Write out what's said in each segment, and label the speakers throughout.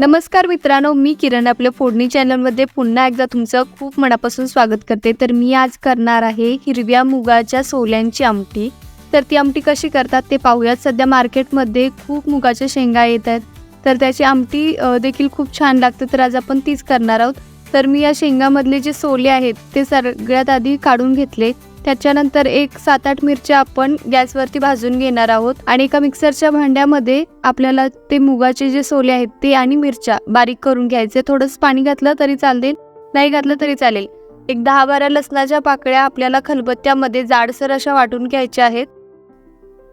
Speaker 1: नमस्कार मित्रांनो मी किरण आपल्या फोडणी चॅनलमध्ये पुन्हा एकदा तुमचं खूप मनापासून स्वागत करते. तर मी आज करणार आहे हिरव्या मुगाच्या सोल्यांची आमटी. तर ती आमटी कशी करतात ते पाहूयात. सध्या मार्केटमध्ये खूप मुगाच्या शेंगा येत आहेत. तर त्याची आमटी देखील खूप छान लागते. तर आज आपण तीच करणार आहोत. तर मी या शेंगामधले जे सोले आहेत ते सगळ्यात आधी काढून घेतले. त्याच्यानंतर एक सात आठ मिरच्या आपण गॅसवरती भाजून घेणार आहोत. आणि एका मिक्सरच्या भांड्यामध्ये आपल्याला ते मुगाचे जे सोले आहेत ते आणि मिरच्या बारीक करून घ्यायचे. थोडंसं पाणी घातलं तरी चालेल नाही घातलं तरी चालेल. एक दहा बारा लसणाच्या पाकळ्या आपल्याला खलबत्त्यामध्ये जाडसर अशा वाटून घ्यायच्या आहेत.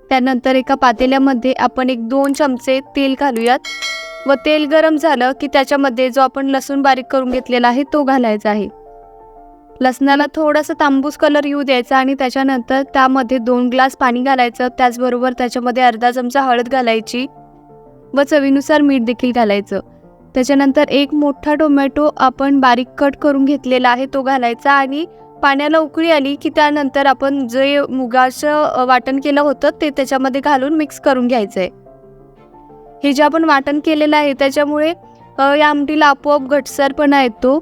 Speaker 1: त्यानंतर एका पातेल्यामध्ये आपण एक दोन चमचे तेल घालूयात. व तेल गरम झालं की त्याच्यामध्ये जो आपण लसूण बारीक करून घेतलेला आहे तो घालायचा आहे. लसणाला थोडासा तांबूस कलर येऊ द्यायचा आणि त्याच्यानंतर त्यामध्ये दोन ग्लास पाणी घालायचं. त्याचबरोबर त्याच्यामध्ये अर्धा चमचा हळद घालायची व चवीनुसार मीठ देखील घालायचं. त्याच्यानंतर एक मोठा टोमॅटो आपण बारीक कट करून घेतलेला आहे तो घालायचा आणि पाण्याला उकळी आली की त्यानंतर आपण जे मुगाचं वाटण केलं होतं ते त्याच्यामध्ये घालून मिक्स करून घ्यायचं आहे हे जे आपण वाटण केलेलं आहे त्याच्यामुळे या आमटीला आपोआप घटसरपणा येतो.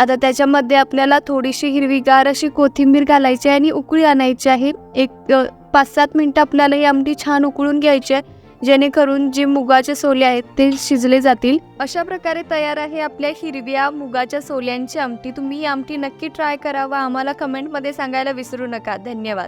Speaker 1: आता त्याच्यामध्ये आपल्याला थोडीशी हिरवीगार अशी कोथिंबीर घालायची आहे आणि उकळी आणायची आहे. एक पाच सात मिनटं आपल्याला ही आमटी छान उकळून घ्यायची आहे. जेणेकरून जे मुगाचे सोले आहेत ते शिजले जातील. अशा प्रकारे तयार आहे आपल्या हिरव्या मुगाच्या सोल्यांची आमटी. तुम्ही ही आमटी नक्की ट्राय करावा. आम्हाला कमेंटमध्ये सांगायला विसरू नका. धन्यवाद.